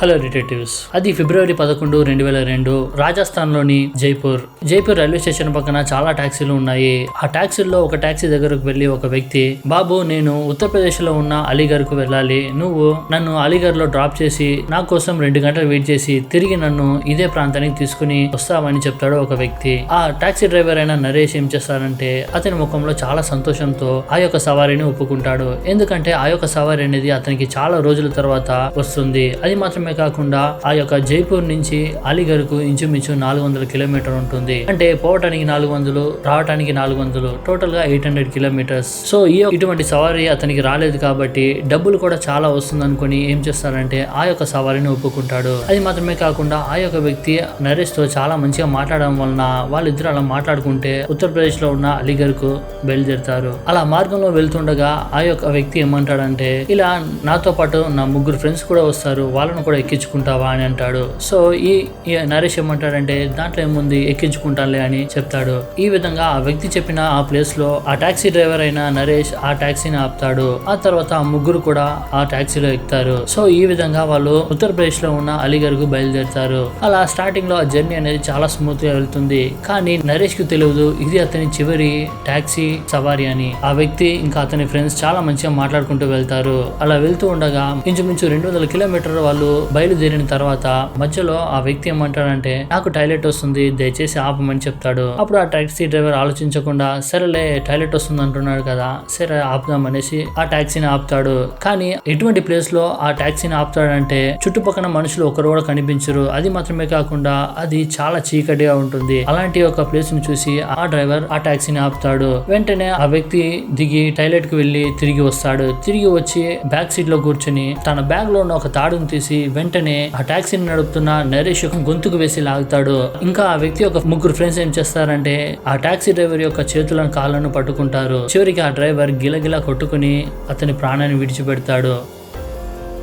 Hello relatives అది ఫిబ్రవరి పదకొండు రెండు వేల రెండు రాజస్థాన్లోని జైపూర్. జైపూర్ రైల్వే స్టేషన్ పక్కన చాలా టాక్సీలు ఉన్నాయి. ఆ ట్యాక్సీల్లో ఒక ట్యాక్సీ దగ్గరకు వెళ్ళి ఒక వ్యక్తి బాబు నేను ఉత్తరప్రదేశ్లో ఉన్న అలీగఢ్కు వెళ్ళాలి. నువ్వు నన్ను అలీగఢ్లో డ్రాప్ చేసి నా కోసం రెండు గంటలు వెయిట్ చేసి తిరిగి నన్ను ఇదే ప్రాంతానికి తీసుకుని వస్తావని చెప్తాడు ఒక వ్యక్తి. ఆ టాక్సీ డ్రైవర్ అయిన నరేష్ ఏం చేస్తారంటే అతని ముఖంలో చాలా సంతోషంతో ఆ యొక్క సవారీని ఒప్పుకుంటాడు. ఎందుకంటే ఆ యొక్క సవారీ అనేది అతనికి చాలా రోజుల తర్వాత వస్తుంది. అది మాత్రమే కాకుండా ఆ యొక్క జైపూర్ నుంచి అలీగఢ్కు ఇంచుమించు నాలుగు వందల కిలోమీటర్ ఉంటుంది. అంటే పోవటానికి నాలుగు వందలు రావటానికి నాలుగు వందలు టోటల్గా ఎయిట్ హండ్రెడ్ కిలోమీటర్స్. సో ఈ ఇటువంటి సవారీ అతనికి రాలేదు కాబట్టి డబ్బులు కూడా చాలా వస్తుంది అనుకుని ఏం చేస్తారంటే ఆ యొక్క సవారీని ఒప్పుకుంటాడు. అది మాత్రమే కాకుండా ఆ యొక్క వ్యక్తి నరేష్తో చాలా మంచిగా మాట్లాడడం వలన వాళ్ళిద్దరు అలా మాట్లాడుకుంటే ఉత్తరప్రదేశ్లో ఉన్న అలీగఢ్కు బయలుదేరుతారు. అలా మార్గంలో వెళ్తుండగా ఆ యొక్క వ్యక్తి ఏమంటాడంటే ఇలా నాతో పాటు నా ముగ్గురు ఫ్రెండ్స్ కూడా వస్తారు. వాళ్ళను కూడా ఎక్కించుకుంటావా అని అంటాడు. సో ఈ నరేష్ ఏమంటాడంటే దాంట్లో ఏముంది? ఎక్కించుకుంటానులే అని చెప్తాడు. ఈ విధంగా ఆ వ్యక్తి చెప్పిన ఆ ప్లేస్లో ఆ టాక్సీ డ్రైవర్ అయిన నరేష్ ఆ టాక్సీని ఆపుతాడు. ఆ తర్వాత ఆ ముగ్గురు కూడా ఆ టాక్సీలో ఎక్కుతారు. సో ఈ విధంగా వాళ్ళు ఉత్తరప్రదేశ్లో ఉన్న అలీగఢ్కు బయలుదేరుతారు. అలా స్టార్టింగ్లో ఆ జర్నీ అనేది చాలా స్మూత్గా వెళ్తుంది. కానీ నరేష్కు తెలియదు ఇది అతని చివరి టాక్సీ సవారీ అని. ఆ వ్యక్తి ఇంకా అతని ఫ్రెండ్స్ చాలా మంచిగా మాట్లాడుకుంటూ వెళ్తారు. అలా వెళ్తూ ఉండగా ఇంచుమించు రెండు వందల కిలోమీటర్ వాళ్ళు బయలుదేరిన తర్వాత మధ్యలో ఆ వ్యక్తి ఏమంటాడంటే నాకు టాయిలెట్ వస్తుంది దయచేసి ఆపమని చెప్తాడు. అప్పుడు ఆ టాక్సీ డ్రైవర్ ఆలోచించకుండా సరేలే టాయిలెట్ వస్తుంది అంటున్నాడు కదా సరే ఆపుదాం అనేసి ఆ టాక్సీని ఆపుతాడు. కానీ ఎటువంటి ప్లేస్లో ఆ టాక్సీని ఆపుతాడంటే చుట్టుపక్కల మనుషులు ఒకరు కూడా కనిపించరు. అది మాత్రమే కాకుండా అది చాలా చీకటిగా ఉంటుంది. అలాంటి ఒక ప్లేస్ని చూసి ఆ డ్రైవర్ ఆ టాక్సీని ఆపుతాడు. వెంటనే ఆ వ్యక్తి దిగి టాయిలెట్కి వెళ్ళి తిరిగి వస్తాడు. తిరిగి వచ్చి బ్యాక్ సీట్లో కూర్చుని తన బ్యాగ్లో ఉన్న ఒక తాడును తీసి వెంటనే ఆ టాక్సీని నడుపుతున్న నరేష్ యొక్క గొంతుకు వేసి లాగుతాడు. ఇంకా ఆ వ్యక్తి యొక్క ముగ్గురు ఫ్రెండ్స్ ఏం చేస్తారంటే ఆ టాక్సీ డ్రైవర్ యొక్క చేతులను కాళ్ళను పట్టుకుంటారు. చివరికి ఆ డ్రైవర్ గిలగిలా కొట్టుకుని అతని ప్రాణాన్ని విడిచిపెడతాడు.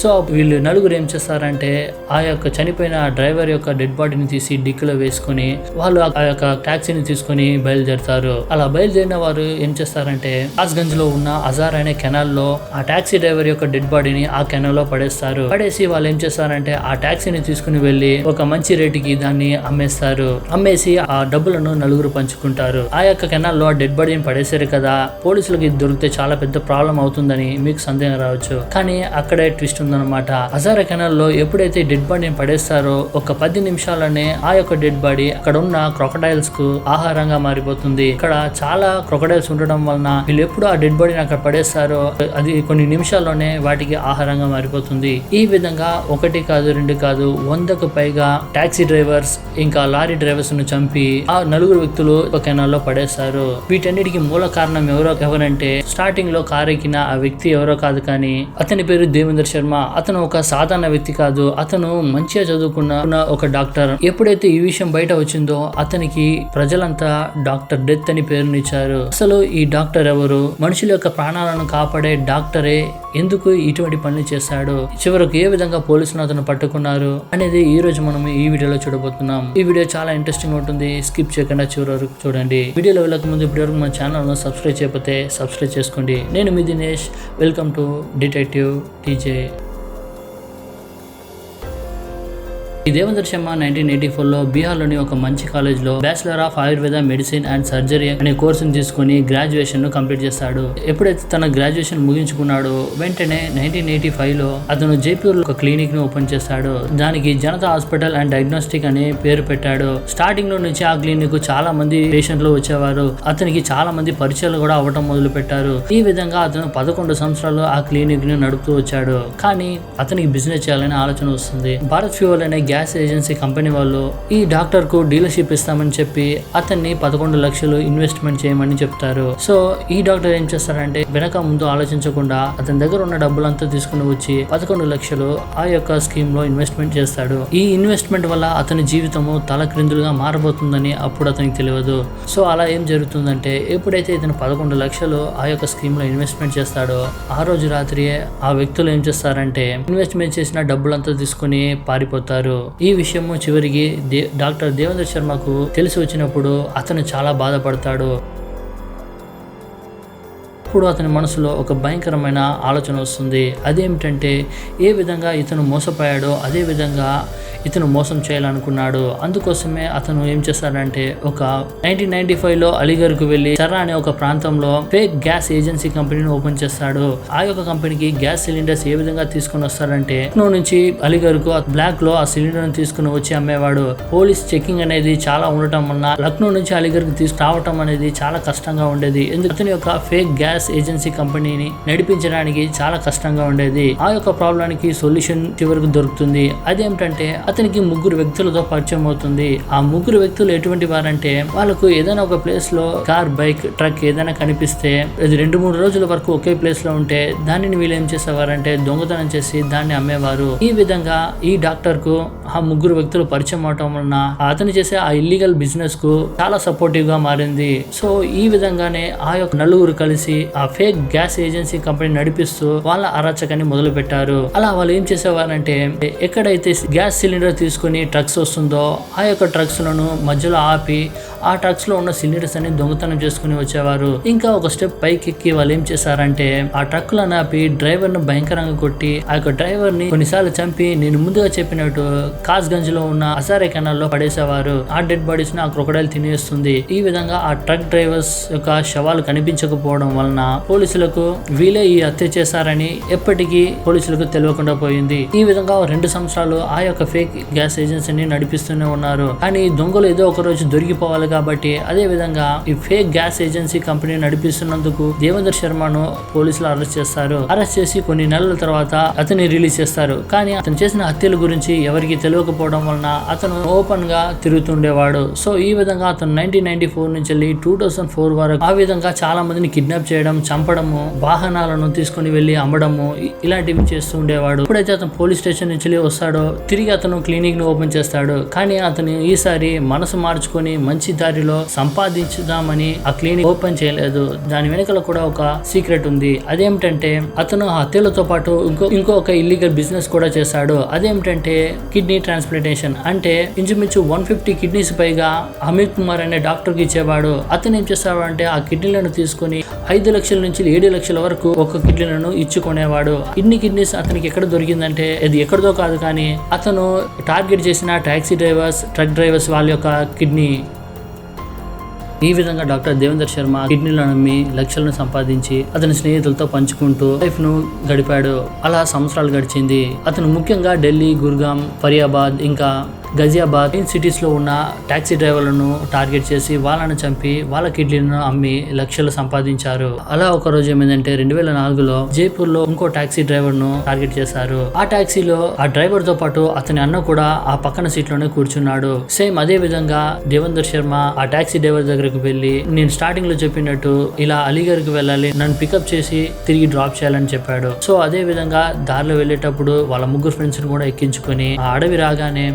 సో వీళ్ళు నలుగురు ఏం చేస్తారంటే ఆ యొక్క చనిపోయిన డ్రైవర్ యొక్క డెడ్ బాడీని తీసి డిక్కీలో వేసుకొని వాళ్ళు ఆ యొక్క ట్యాక్సీని తీసుకొని బయలుదేరుతారు. అలా బయలుదేరిన వారు ఏం చేస్తారంటే ఆస్గంజ్లో ఉన్న అజార్ అనే కెనాల్లో ఆ టాక్సీ డ్రైవర్ యొక్క డెడ్ బాడీని ఆ కెనాల్లో పడేస్తారు. పడేసి వాళ్ళు ఏం చేస్తారంటే ఆ ట్యాక్సీని తీసుకుని వెళ్ళి ఒక మంచి రేటుకి దాన్ని అమ్మేస్తారు. అమ్మేసి ఆ డబ్బులను నలుగురు పంచుకుంటారు. ఆ యొక్క కెనాల్లో ఆ డెడ్ బాడీని పడేశారు కదా పోలీసులకి దొరికితే చాలా పెద్ద ప్రాబ్లం అవుతుందని మీకు సందేహం రావచ్చు. కానీ అక్కడే ట్విస్ట్ ఉందన్నమాట. హజారా కెనాల్లో ఎప్పుడైతే డెడ్ బాడీని పడేస్తారో ఒక పది నిమిషాలనే ఆ యొక్క డెడ్ బాడీ అక్కడ ఉన్న క్రొకడైల్స్కు ఆహారంగా మారిపోతుంది. ఇక్కడ చాలా క్రొకడైల్స్ ఉండడం వలన వీళ్ళు ఎప్పుడు ఆ డెడ్ బాడీని అక్కడ పడేస్తారో అది కొన్ని నిమిషాల్లోనే వాటికి ఆహారంగా మారిపోతుంది. ఈ విధంగా ఒకటి కాదు రెండు కాదు వందకు పైగా టాక్సీ డ్రైవర్స్ ఇంకా లారీ డ్రైవర్స్ను చంపి ఆ నలుగురు వ్యక్తులు ఒక కెనాల్లో పడేస్తారు. వీటన్నిటికీ మూల కారణం ఎవరో ఎవరంటే స్టార్టింగ్లో కారు ఎక్కిన ఆ వ్యక్తి ఎవరో కాదు కానీ అతని పేరు దేవేందర్ శర్మ. అతను ఒక సాధారణ వ్యక్తి కాదు. అతను మంచిగా చదువుకున్న ఒక డాక్టర్. ఎప్పుడైతే ఈ విషయం బయట వచ్చిందో అతనికి ప్రజలంతా డాక్టర్ డెత్ అని పేరునిచ్చారు అసలు ఈ డాక్టర్ ఎవరు? మనుషుల యొక్క ప్రాణాలను కాపాడే డాక్టరే ఎందుకు ఇటువంటి పనులు చేశాడు? చివరకు ఏ విధంగా పోలీసులు అతను పట్టుకున్నారు అనేది ఈ రోజు మనం ఈ వీడియోలో చూడబోతున్నాం. ఈ వీడియో చాలా ఇంట్రెస్టింగ్ ఉంటుంది. స్కిప్ చేయకుండా చివరి వరకు చూడండి. వీడియోలో వెళ్ళక ముందు ఇప్పటి వరకు మన ఛానల్ను సబ్స్క్రైబ్ చేయకపోతే సబ్స్క్రైబ్ చేసుకోండి. నేను మీ Dinesh. Welcome to detective TJ ఈ దేవేంద్ర శర్మ నైన్టీన్ ఎయిటీ ఫోర్లో బీహార్లోని ఒక మంచి కాలేజ్లో bachelor of Ayurveda medicine and surgery అనే కోర్సును తీసుకుని గ్రాడ్యుయేషన్ను కంప్లీట్ చేస్తాడు. ఎప్పుడైతే తన గ్రాడ్యుయేషన్ ముగించుకున్నాడో వెంటనే నైన్టీన్ ఎయిటీ ఫైవ్లో అతను జైపూర్ ఒక క్లినిక్ను ఓపెన్ చేస్తాడు. దానికి జనతా హాస్పిటల్ అండ్ డయాగ్నోస్టిక్ అనే పేరు పెట్టాడు. స్టార్టింగ్లో నుంచి ఆ క్లినిక్ చాలా మంది పేషెంట్లు వచ్చేవారు. అతనికి చాలా మంది పరిచయాలు కూడా అవ్వటం మొదలు పెట్టారు. ఈ విధంగా అతను పదకొండు సంవత్సరాలు ఆ క్లినిక్ని నడుపుతూ వచ్చాడు. కానీ అతనికి బిజినెస్ చేయాలనే ఆలోచన వస్తుంది. భారత్ ఫ్యూవల్ అనే గ్యాస్ గ్యాస్ ఏజెన్సీ కంపెనీ వాళ్ళు ఈ డాక్టర్కు డీలర్షిప్ ఇస్తామని చెప్పి అతన్ని పదకొండు లక్షలు ఇన్వెస్ట్మెంట్ చేయమని చెప్తారు. సో ఈ డాక్టర్ ఏం చేస్తారంటే వెనక ముందు ఆలోచించకుండా అతని దగ్గర ఉన్న డబ్బులంతా తీసుకుని వచ్చి పదకొండు లక్షలు ఆ యొక్క స్కీమ్లో ఇన్వెస్ట్మెంట్ చేస్తాడు. ఈ ఇన్వెస్ట్మెంట్ వల్ల అతని జీవితము తల క్రిందులుగా మారబోతుందని అప్పుడు అతనికి తెలియదు. సో అలా ఏం జరుగుతుందంటే ఎప్పుడైతే ఇతను పదకొండు లక్షలు ఆ యొక్క స్కీమ్లో ఇన్వెస్ట్మెంట్ చేస్తాడో ఆ రోజు రాత్రి ఆ వ్యక్తులు ఏం చేస్తారంటే ఇన్వెస్ట్మెంట్ చేసిన డబ్బులంతా తీసుకుని పారిపోతారు. ఈ విషయము చివరికి దే డాక్టర్ దేవేంద్ర శర్మకు తెలిసి వచ్చినప్పుడు అతను చాలా బాధపడతాడు. అప్పుడు అతని మనసులో ఒక భయంకరమైన ఆలోచన వస్తుంది. అదేమిటంటే ఏ విధంగా ఇతను మోసపోయాడో అదే విధంగా ఇతను మోసం చేయాలనుకున్నాడు అందుకోసమే అతను ఏం చేస్తాడంటే ఒక నైన్టీన్ నైన్టీ ఫైవ్లో అలీగఢ్ వెళ్ళి వెళ్ళి అనే ఒక ప్రాంతంలో ఫేక్ గ్యాస్ ఏజెన్సీ కంపెనీని ఓపెన్ చేస్తాడు. ఆ యొక్క కంపెనీకి గ్యాస్ సిలిండర్స్ ఏ విధంగా తీసుకుని వస్తారంటే లక్నో నుంచి అలీగర్కు బ్లాక్లో ఆ సిలిండర్ని తీసుకుని వచ్చి అమ్మేవాడు. పోలీస్ చెకింగ్ అనేది చాలా ఉండటం వలన లక్నో నుంచి అలీగఢ్ తీసుకురావటం అనేది చాలా కష్టంగా ఉండేది. ఎందుకు? అతని యొక్క ఫేక్ గ్యాస్ ఏజెన్సీ కంపెనీని నడిపించడానికి చాలా కష్టంగా ఉండేది. ఆ యొక్క ప్రాబ్లానికి సొల్యూషన్ చివరికి దొరుకుతుంది. అదేమిటంటే అతనికి ముగ్గురు వ్యక్తులతో పరిచయం అవుతుంది. ఆ ముగ్గురు వ్యక్తులు ఎటువంటి వారంటే వాళ్ళకు ఏదైనా ఒక ప్లేస్లో కార్ బైక్ ట్రక్ ఏదైనా కనిపిస్తే అది రెండు మూడు రోజుల వరకు ఒకే ప్లేస్లో ఉంటే దానిని వీళ్ళు ఏం చేసేవారంటే దొంగతనం చేసి దాన్ని అమ్మేవారు. ఈ విధంగా ఈ డాక్టర్కు ఆ ముగ్గురు వ్యక్తులు పరిచయం అవటం వలన అతను చేసే ఆ ఇల్లీగల్ బిజినెస్కు చాలా సపోర్టివ్గా మారింది. సో ఈ విధంగానే ఆ యొక్క నలుగురు కలిసి ఆ ఫేక్ గ్యాస్ ఏజెన్సీ కంపెనీ నడిపిస్తూ వాళ్ళ అరాచకాన్ని మొదలు పెట్టారు అలా వాళ్ళు ఏం చేసేవారంటే ఎక్కడైతే గ్యాస్ సిలిండర్ తీసుకుని ట్రక్స్ వస్తుందో ఆ యొక్క ట్రక్స్లను మధ్యలో ఆపి ఆ ట్రక్స్లో ఉన్న సిలిండర్స్ అన్ని దొంగతనం చేసుకుని వచ్చేవారు. ఇంకా ఒక స్టెప్ పైకి ఎక్కి వాళ్ళు ఏం చేశారంటే ఆ ట్రక్కులను నాపి డ్రైవర్ను భయంకరంగా కొట్టి ఆ యొక్క డ్రైవర్ని కొన్నిసార్లు చంపి నేను ముందుగా చెప్పినట్టు కాస్గంజ్లో ఉన్న అసారే కెనాల్లో పడేసేవారు. ఆ డెడ్ బాడీస్ని ఆ క్రొకడైల్ తినేస్తుంది. ఈ విధంగా ఆ ట్రక్ డ్రైవర్స్ యొక్క శవాలు కనిపించకపోవడం వలన పోలీసులకు వీలే ఈ హత్య చేశారని ఎప్పటికీ పోలీసులకు తెలియకుండా పోయింది. ఈ విధంగా రెండు సంవత్సరాలు ఆ యొక్క ఫేక్ గ్యాస్ ఏజెన్సీని నడిపిస్తూనే ఉన్నారు. కానీ దొంగలు ఏదో ఒక రోజు దొరికిపోవాలి కాబట్టి అదే విధంగా ఈ ఫేక్ గ్యాస్ ఏజెన్సీ కంపెనీ నడిపిస్తున్నందుకు దేవేంద్ర శర్మను పోలీసులు అరెస్ట్ చేస్తారు. అరెస్ట్ చేసి కొన్ని నెలల తర్వాత అతన్ని రిలీజ్ చేస్తారు. కానీ అతను చేసిన హత్యల గురించి ఎవరికి తెలియకపోవడం వలన అతను ఓపెన్గా తిరుగుతుండేవాడు. సో ఈ విధంగా అతను నైన్టీన్ నైన్టీ ఫోర్ నుంచి వెళ్ళి టూ థౌసండ్ ఫోర్ వరకు ఆ విధంగా చాలా మందిని కిడ్నాప్ చేయడం చంపడము వాహనాలను తీసుకుని వెళ్ళి అమ్మడము ఇలాంటివి చేస్తూ ఉండేవాడు. ఎప్పుడైతే అతను పోలీస్ స్టేషన్ నుంచి వెళ్ళి వస్తాడో తిరిగి అతను క్లినిక్ను ఓపెన్ చేస్తాడు. కానీ అతను ఈసారి మనసు మార్చుకొని మంచి దారిలో సంపాదించుదామని ఆ క్లినిక్ ఓపెన్ చేయలేదు. దాని వెనుకల కూడా ఒక సీక్రెట్ ఉంది. అదేమిటంటే అతను ఆ హత్యలతో పాటు ఇంకో ఇంకొక ఇల్లీగల్ బిజినెస్ కూడా చేశాడు. అదేమిటంటే కిడ్నీ ట్రాన్స్ప్లాంటేషన్. అంటే ఇంచుమించు వన్ ఫిఫ్టీ కిడ్నీస్ పైగా అమిత్ కుమార్ అనే డాక్టర్కి ఇచ్చేవాడు. అతను ఏం చేస్తాడు అంటే ఆ కిడ్నీలను తీసుకొని ఐదు లక్షల నుంచి ఏడు లక్షల వరకు ఒక కిడ్నీలను ఇచ్చుకునేవాడు. ఇన్ని కిడ్నీస్ అతనికి ఎక్కడ దొరికిందంటే అది ఎక్కడిదో కాదు కానీ అతను టార్గెట్ చేసిన టాక్సీ డ్రైవర్స్ ట్రక్ డ్రైవర్స్ వాళ్ళ యొక్క కిడ్నీ. ఈ విధంగా డాక్టర్ దేవేందర్ శర్మ కిడ్నీలను అమ్మి లక్షలను సంపాదించి అతని స్నేహితులతో పంచుకుంటూ లైఫ్ను గడిపాడు. అలా సంవత్సరాలు గడిచింది. అతను ముఖ్యంగా ఢిల్లీ గుర్గాం ఫరియాబాద్ ఇంకా గజియాబాద్ మెయిన్ సిటీస్లో ఉన్న టాక్సీ డ్రైవర్లను టార్గెట్ చేసి వాళ్ళను చంపి వాళ్ళ కిడ్నీలను అమ్మి లక్షలు సంపాదించారు. అలా ఒక రోజు ఏమైందంటే రెండు వేల నాలుగులో జైపూర్లో ఇంకో టాక్సీ డ్రైవర్ను టార్గెట్ చేశారు. ఆ ట్యాక్సీలో ఆ డ్రైవర్తో పాటు అతని అన్న కూడా ఆ పక్కన సీట్లోనే కూర్చున్నాడు. సేమ్ అదే విధంగా దేవేందర్ శర్మ ఆ టాక్సీ డ్రైవర్ దగ్గరకు వెళ్ళి నేను స్టార్టింగ్లో చెప్పినట్టు ఇలా అలీగర్కి వెళ్ళాలి నన్ను పికప్ చేసి తిరిగి డ్రాప్ చేయాలని చెప్పాడు. సో అదే విధంగా దారిలో వెళ్ళేటప్పుడు వాళ్ళ ముగ్గురు ఫ్రెండ్స్ కూడా ఎక్కించుకొని ఆ అడవి రాగానే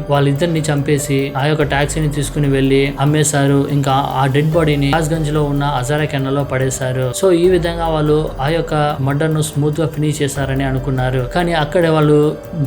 అతన్ని చంపేసి ఆ యొక్క టాక్సీని తీసుకుని వెళ్ళి అమ్మేశారు. ఇంకా ఆ డెడ్ బాడీని రాజ్గంజ్లో ఉన్న అజారా కెనాల్లో పడేశారు. సో ఈ విధంగా వాళ్ళు ఆ యొక్క మర్డర్ను స్మూత్గా ఫినిష్ చేశారని అనుకున్నారు. కానీ అక్కడే వాళ్ళు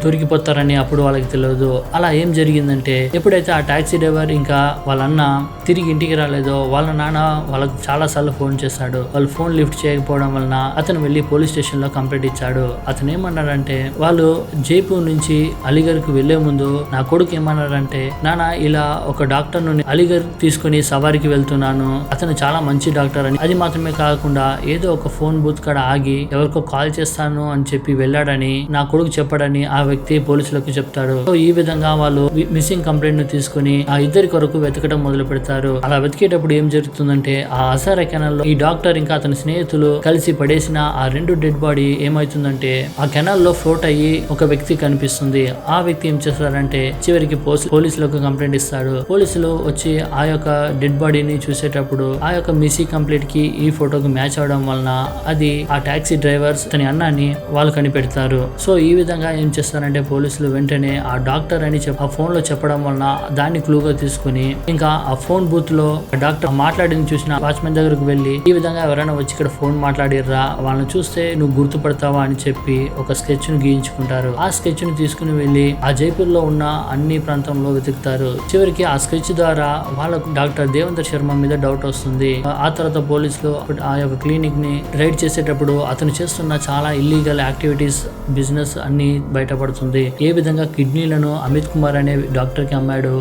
దొరికిపోతారని అప్పుడు వాళ్ళకి తెలియదు. అలా ఏం జరిగిందంటే ఎప్పుడైతే ఆ టాక్సీ డ్రైవర్ ఇంకా వాళ్ళ అన్న తిరిగి ఇంటికి రాలేదో వాళ్ళ నాన్న వాళ్ళకు చాలా సార్లు ఫోన్ చేశాడు. వాళ్ళు ఫోన్ లిఫ్ట్ చేయకపోవడం వలన అతను వెళ్ళి పోలీస్ స్టేషన్లో కంప్లైంట్ ఇచ్చాడు. అతను ఏమన్నాడంటే వాళ్ళు జైపూర్ నుంచి అలీగర్కు వెళ్ళే ముందు నా కొడుకు ఏమన్నాడంటే నాన్న ఇలా ఒక డాక్టర్ నుండి అలీగర్ తీసుకుని సవారికి వెళ్తున్నాను. అతను చాలా మంచి డాక్టర్ అని. అది మాత్రమే కాకుండా ఏదో ఒక ఫోన్ బూత్ కాడ ఆగి ఎవరికో కాల్ చేస్తాను అని చెప్పి వెళ్ళాడని నా కొడుకు చెప్పాడని ఆ వ్యక్తి పోలీసులకు చెప్తాడు. సో ఈ విధంగా వాళ్ళు మిస్సింగ్ కంప్లైంట్ను తీసుకుని ఆ ఇద్దరి కొరకు వెతకడం మొదలు పెడతారు. అలా వెతికేటప్పుడు ఏం జరుగుతుందంటే ఆ అసార కెనల్ ఈ డాక్టర్ ఇంకా అతని స్నేహితులు కలిసి పడేసిన ఆ రెండు డెడ్ బాడీ ఏమైతుందంటే ఆ కెనాల్లో ఫ్లోట్ అయ్యి ఒక వ్యక్తి కనిపిస్తుంది. ఆ వ్యక్తి ఏం చేస్తారంటే చివరికి పోలీసు- పోలీసులకు కంప్లైంట్ ఇస్తాడు. పోలీసులు వచ్చి ఆ యొక్క డెడ్ బాడీని చూసేటప్పుడు ఆ యొక్క మిసీ కంప్లీట్కి ఈ ఫోటోకి మ్యాచ్ అవడం వలన అది ఆ టాక్సీ డ్రైవర్స్ అతని అన్నాన్ని వాళ్ళు కనిపెడతారు. సో ఈ విధంగా ఏం చేస్తారంటే పోలీసులు వెంటనే ఆ డాక్టర్ అని చెప్పి ఆ ఫోన్లో చెప్పడం వలన దాన్ని క్లూగా తీసుకుని ఇంకా ఆ ఫోన్ బూత్లో డాక్టర్ మాట్లాడింది చూసిన వాచ్మెన్ దగ్గరకు వెళ్ళి ఈ విధంగా ఎవరైనా వచ్చి ఇక్కడ ఫోన్ మాట్లాడిర్రా వాళ్ళని చూస్తే నువ్వు గుర్తుపడతావా అని చెప్పి ఒక స్కెచ్ను గీయించుకుంటారు. ఆ స్కెచ్ను తీసుకుని వెళ్ళి ఆ జైపూర్లో ఉన్న అన్ని ప్రాంతాలు ప్రాంతంలో వెతుకుతారు. చివరికి ఆ స్కెచ్ ద్వారా వాళ్ళకు డాక్టర్ దేవేందర్ శర్మ మీద డౌట్ వస్తుంది. ఆ తర్వాత పోలీసులు ఆ యొక్క క్లినిక్ని రైడ్ చేసేటప్పుడు అతను చేస్తున్న చాలా ఇల్లీగల్ యాక్టివిటీస్ బిజినెస్ అన్ని బయటపడుతుంది. ఏ విధంగా కిడ్నీలను అమిత్ కుమార్ అనే డాక్టర్కి అమ్మాడు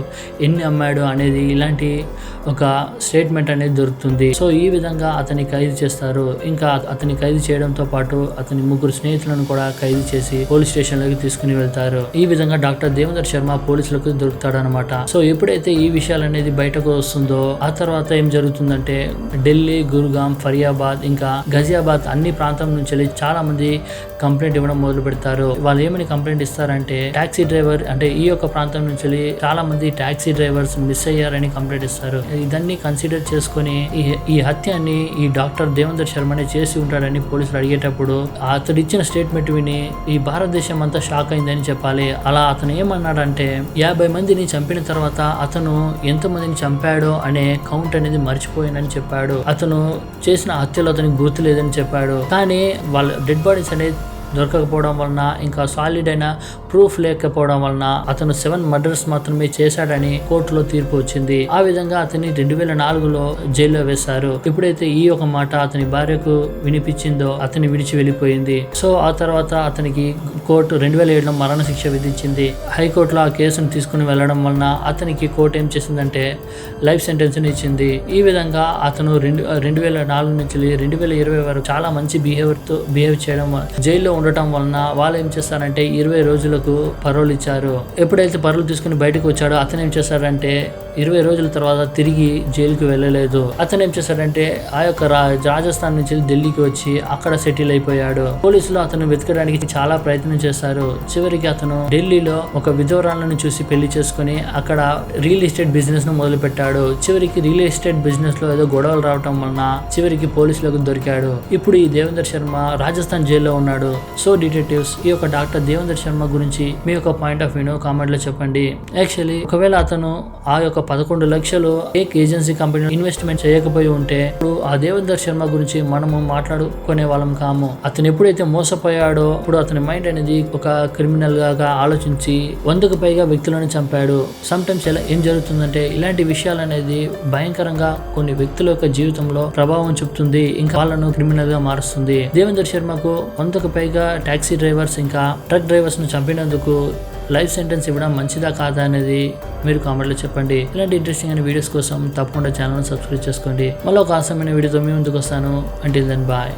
ఎన్ని అమ్మాడు అనేది ఇలాంటి ఒక స్టేట్మెంట్ అనేది దొరుకుతుంది. సో ఈ విధంగా అతని ఖైదు చేస్తారు. ఇంకా అతని ఖైదు చేయడంతో పాటు అతని ముగ్గురు స్నేహితులను కూడా ఖైదు చేసి పోలీస్ స్టేషన్లోకి తీసుకుని వెళ్తారు. ఈ విధంగా డాక్టర్ దేవేందర్ శర్మ పోలీసులకు దొరుకుతాడనమాట. సో ఎప్పుడైతే ఈ విషయాలు అనేది బయటకు వస్తుందో ఆ తర్వాత ఏం జరుగుతుందంటే ఢిల్లీ గురుగాం ఫరియాబాద్ ఇంకా గజియాబాద్ అన్ని ప్రాంతం నుంచి వెళ్ళి చాలా మంది కంప్లైంట్ ఇవ్వడం మొదలు పెడతారు. వాళ్ళు ఏమని కంప్లైంట్ ఇస్తారంటే టాక్సీ డ్రైవర్ అంటే ఈ యొక్క ప్రాంతం నుంచి వెళ్ళి చాలా మంది టాక్సీ డ్రైవర్స్ మిస్ అయ్యారని కంప్లైంట్ ఇస్తారు. ఇదన్నీ కన్సిడర్ చేసుకొని ఈ- ఈ హత్యని ఈ డాక్టర్ దేవేందర్ శర్మనే చేసి ఉంటాడని పోలీసులు అడిగేటప్పుడు అతడు ఇచ్చిన స్టేట్మెంట్ విని ఈ భారతదేశం అంతా షాక్ అయిందని చెప్పాలి. అలా అతను ఏమన్నాడంటే యాభై మందిని చంపిన తర్వాత అతను ఎంతమందిని చంపాడో అనే కౌంట్ అనేది మర్చిపోయానని చెప్పాడు. అతను చేసిన హత్యలో అతనికి గుర్తు లేదని చెప్పాడు. కానీ వాళ్ళ డెడ్ బాడీస్ అనేది దొరకకపోవడం వలన ఇంకా సాలిడ్ అయిన ప్రూఫ్ లేకపోవడం వలన అతను సెవెన్ మర్డర్స్ మాత్రమే చేశాడని కోర్టులో తీర్పు వచ్చింది. ఆ విధంగా అతన్ని రెండు వేల నాలుగులో జైల్లో వేశారు. ఎప్పుడైతే ఈ ఒక మాట అతని భార్యకు వినిపించిందో అతని విడిచి వెళ్ళిపోయింది. సో ఆ తర్వాత అతనికి కోర్టు రెండు వేల ఏడులో మరణ శిక్ష విధించింది. హైకోర్టులో ఆ కేసును తీసుకుని వెళ్ళడం వలన అతనికి కోర్టు ఏం చేసిందంటే లైఫ్ సెంటెన్స్ ఇచ్చింది. ఈ విధంగా అతను రెండు రెండు వేల నాలుగు నుంచి రెండు వేల ఇరవై వరకు చాలా మంచి బిహేవియర్తో బిహేవ్ చేయడం జైల్లో ఉండటం వలన వాళ్ళు ఏం చేస్తారంటే ఇరవై రోజులకు పరోలు ఇచ్చారు. ఎప్పుడైతే పరులు తీసుకుని బయటకు వచ్చాడో అతను ఏం చేశారంటే ఇరవై రోజుల తర్వాత తిరిగి జైలుకి వెళ్ళలేదు. అతను ఏం చేశాడంటే ఆ యొక్క రాజస్థాన్ నుంచి ఢిల్లీకి వచ్చి అక్కడ సెటిల్ అయిపోయాడు. పోలీసులు అతను వెతకడానికి చాలా ప్రయత్నం చేశారు. చివరికి అతను ఢిల్లీలో ఒక విధవరాలను చూసి పెళ్ళి చేసుకుని అక్కడ రియల్ ఎస్టేట్ బిజినెస్ను మొదలు పెట్టాడు చివరికి రియల్ ఎస్టేట్ బిజినెస్లో ఏదో గొడవలు రావటం వలన చివరికి పోలీసులకు దొరికాడు. ఇప్పుడు ఈ దేవేందర్ శర్మ రాజస్థాన్ జైల్లో ఉన్నాడు. సో డిటెక్టివ్స్ ఈ యొక్క డాక్టర్ దేవేంద్ర శర్మ గురించి మీ యొక్క పాయింట్ ఆఫ్ వ్యూను కామెంట్లో చెప్పండి. యాక్చువల్లీ ఒకవేళ అతను ఆ యొక్క పదకొండు లక్షలు ఏక్ ఏజెన్సీ కంపెనీ ఇన్వెస్ట్మెంట్ చేయకపోయి ఉంటే ఇప్పుడు ఆ దేవేందర్ శర్మ గురించి మనము మాట్లాడుకునే వాళ్ళం కాము. అతను ఎప్పుడైతే మోసపోయాడో ఇప్పుడు అతని మైండ్ అనేది ఒక క్రిమినల్గా ఆలోచించి వందకు పైగా వ్యక్తులను చంపాడు. సమ్ టైమ్స్ ఎలా ఏం జరుగుతుందంటే ఇలాంటి విషయాలు అనేది భయంకరంగా కొన్ని వ్యక్తుల యొక్క జీవితంలో ప్రభావం చూపుతుంది. ఇంకా వాళ్ళను క్రిమినల్గా మారుస్తుంది. దేవేందర్ శర్మకు వందకు పైగా టాక్సీ డ్రైవర్స్ ఇంకా ట్రక్ డ్రైవర్స్ను చంపినందుకు లైఫ్ సెంటెన్స్ ఇవ్వడం మంచిదా కాదా అనేది మీరు కామెంట్లో చెప్పండి. ఇలాంటి ఇంట్రెస్టింగ్ అయిన వీడియోస్ కోసం తప్పకుండా ఛానల్ సబ్స్క్రైబ్ చేసుకోండి. మళ్ళీ ఒక ఆసమైన వీడియోతో మీ ముందుకు వస్తాను. అంటే దెన్ బాయ్